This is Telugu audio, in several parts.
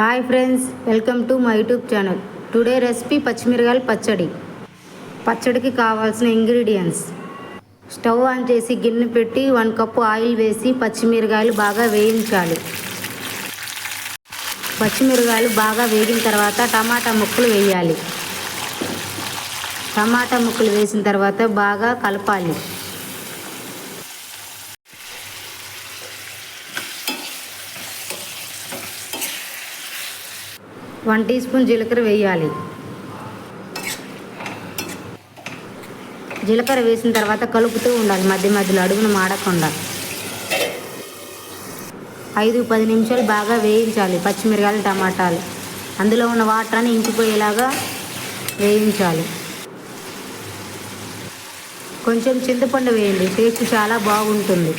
Hi friends welcome to my YouTube channel. Today recipe పచ్చిమిరకాయల పచ్చడి. పచ్చడికి కావాల్సిన ఇంగ్రీడియంట్స్. స్టవ్ ఆన్ చేసి గిన్నె పెట్టి వన్ కప్పు ఆయిల్ వేసి పచ్చిమిరకాయలు బాగా వేయించాలి. పచ్చిమిరకాయలు బాగా వేగిన తర్వాత టమాటా ముక్కలు వేయాలి. టమాటా ముక్కలు వేసిన తర్వాత బాగా కలపాలి. వన్ టీ స్పూన్ జీలకర్ర వేయాలి. జీలకర్ర వేసిన తర్వాత కలుపుతూ ఉండాలి మధ్య మధ్యలో అడుగును మాడకుండా. ఐదు పది నిమిషాలు బాగా వేయించాలి పచ్చిమిరకాయలు టమాటాలు. అందులో ఉన్న వాటర్ని ఇంకిపోయేలాగా వేయించాలి. కొంచెం చింతపండు వేయండి టేస్ట్ చాలా బాగుంటుంది.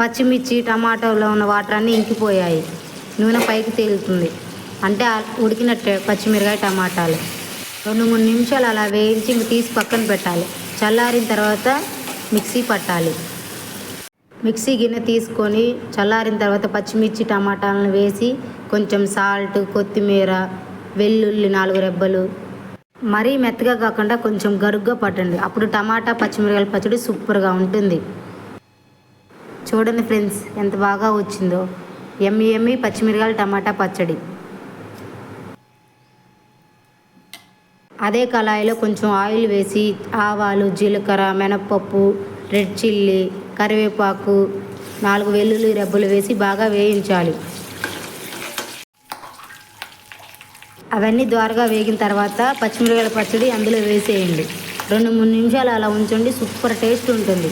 పచ్చిమిర్చి టమాటోలో ఉన్న వాటర్ అన్నీ ఇంకిపోయాయి. నూనె పైకి తేలుతుంది. అంటే ఉడికినట్టే పచ్చిమిరకాయ టమాటాలు. రెండు మూడు నిమిషాలు అలా వేయించి ఇంక తీసి పక్కన పెట్టాలి. చల్లారిన తర్వాత మిక్సీ పట్టాలి. మిక్సీ గిన్నె తీసుకొని చల్లారిన తర్వాత పచ్చిమిర్చి టమాటాలను వేసి కొంచెం సాల్ట్ కొత్తిమీర వెల్లుల్లి నాలుగు రెబ్బలు. మరీ మెత్తగా కాకుండా కొంచెం గరుగ్గా పట్టండి. అప్పుడు టమాటా పచ్చిమిరకాయల పచ్చడి సూపర్గా ఉంటుంది. చూడండి ఫ్రెండ్స్ ఎంత బాగా వచ్చిందో. ఎమ్మి ఎమ్మి పచ్చిమిరకాయలు టమాటా పచ్చడి. అదే కళాయిలో కొంచెం ఆయిల్ వేసి ఆవాలు జీలకర్ర మినప్పప్పు రెడ్ చిల్లీ కరివేపాకు నాలుగు వెల్లుల్లి రెబ్బలు వేసి బాగా వేయించాలి. అవన్నీ ద్వారగా వేగిన తర్వాత పచ్చిమిరకాయల పచ్చడి అందులో వేసేయండి. రెండు మూడు నిమిషాలు అలా ఉంచండి సూపర్ టేస్ట్ ఉంటుంది.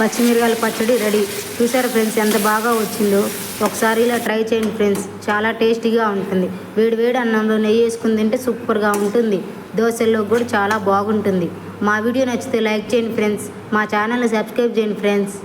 పచ్చిమిరకాయల పచ్చడి రెడీ. చూసారా ఫ్రెండ్స్ ఎంత బాగా వచ్చిందో? ఒకసారి ఇలా ట్రై చేయండి ఫ్రెండ్స్. చాలా టేస్టీగా ఉంటుంది. వేడి వేడి అన్నంలో నెయ్యి వేసుకుని తింటే సూపర్గా ఉంటుంది. దోశల్లో కూడా చాలా బాగుంటుంది. మా వీడియో నచ్చితే లైక్ చేయండి ఫ్రెండ్స్. మా ఛానల్ని సబ్స్క్రైబ్ చేయండి ఫ్రెండ్స్.